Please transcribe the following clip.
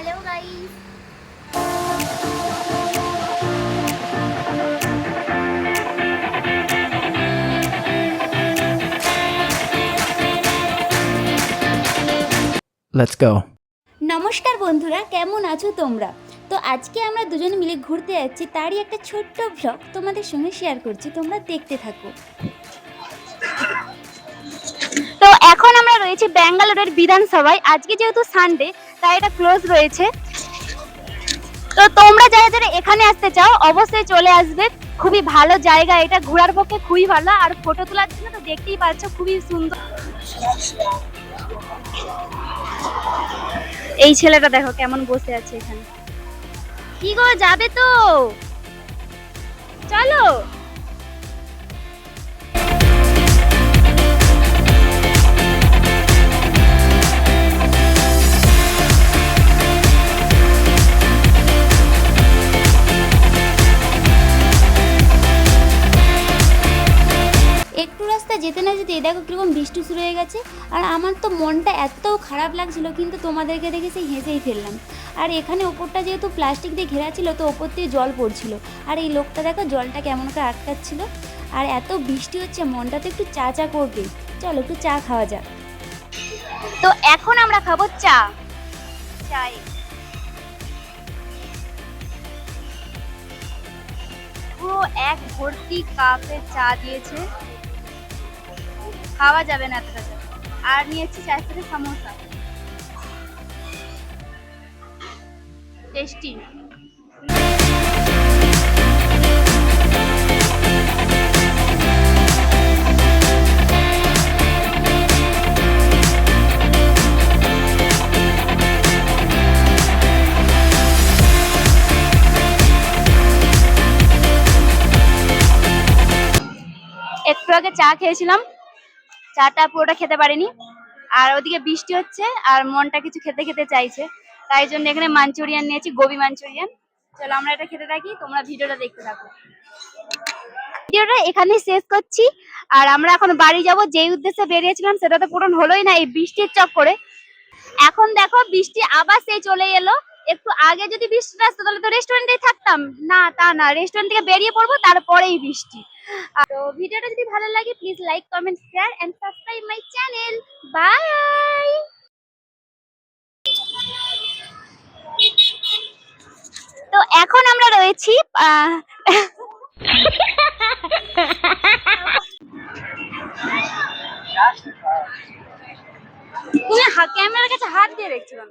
Hello guys Let's go. নমস্কার বন্ধুরা কেমন আছো তোমরা? তো আজকে আমরা দুজন মিলে ঘুরতে যাচ্ছি তারই একটা ছোট্ট ব্লগ তোমাদের সঙ্গে শেয়ার করছি তোমরা দেখতে থাকো। তো এখন আমরা রয়েছি ব্যাঙ্গালোরের বিধানসভায়। আজকে যেহেতু সানডে তাই এটা ক্লোজ রয়েছে। তো তোমরা যারা যারা এখানে আসতে চাও, অবশ্যই চলে আসবে। খুবই ভালো জায়গা এটা, ঘোরার পক্ষে খুবই ভালো। আর ফটো তোলার জন্য তো দেখতেই পাচ্ছ, খুবই সুন্দর। এই ছেলেটা দেখো কেমন বসে আছে এখানে। কি গো, যাবে তো? চলো। যেতে দেখো কীরকম বৃষ্টি শুরু হয়ে গেছে, আর আমার তো মনটা এত খারাপ লাগছিল, কিন্তু তোমাদেরকে দেখে সেই হেসেই ফেললাম। আর এখানে ওপরটা যেহেতু প্লাস্টিক দিয়ে ঘেরা ছিল, তো ওপর দিয়ে জল পড়ছিল। আর এই লোকটা দেখো জলটা কেমন করে আটকাচ্ছিল। আর এত বৃষ্টি হচ্ছে, মনটা তো একটু চা চা করবে। চলো একটু চা খাওয়া যাক। তো এখন আমরা খাব চা। চাই। পুরো এক ভর্তি কাপে চা দিয়েছে। খাওয়া যাবে না এতটা আর নিয়েছি চায়ের সাথে সামোসা। টেস্টি। একটু আগে চা খেয়েছিলাম চাটা পুরোটা খেতে পারিনি। আর ওদিকে বৃষ্টি হচ্ছে আর মনটা কিছু খেতে খেতে চাইছে। তাই জন্য এখানে মাঞ্চুরিয়ান নিয়েছি, গোবি মাঞ্চুরিয়ান। চলো আমরা এটা খেতে থাকি, তোমরা ভিডিওটা দেখতে থাকো। ভিডিওটা এখানে শেষ করছি। আর আমরা এখন বাড়ি যাব, যেই উদ্দেশ্যে বেরিয়েছিলাম সেটা তো পূরণ হলোই না এই বৃষ্টির চক্করে। এখন দেখো বৃষ্টি আবার সেই চলে এলো। একটু আগে যদি বৃষ্টিটা আসতো, তাহলে তো রেস্টুরেন্টেই থাকতাম। না, তা না রেস্টুরেন্ট থেকে বেরিয়ে পড়ব, তারপরেই বৃষ্টি। তো ভিডিওটা যদি ভালো লাগে please like comment share and subscribe my channel bye তো এখন আমরা রয়েছি তুমি ক্যামেরার কাছে হাত দিয়ে দেখছ কেন?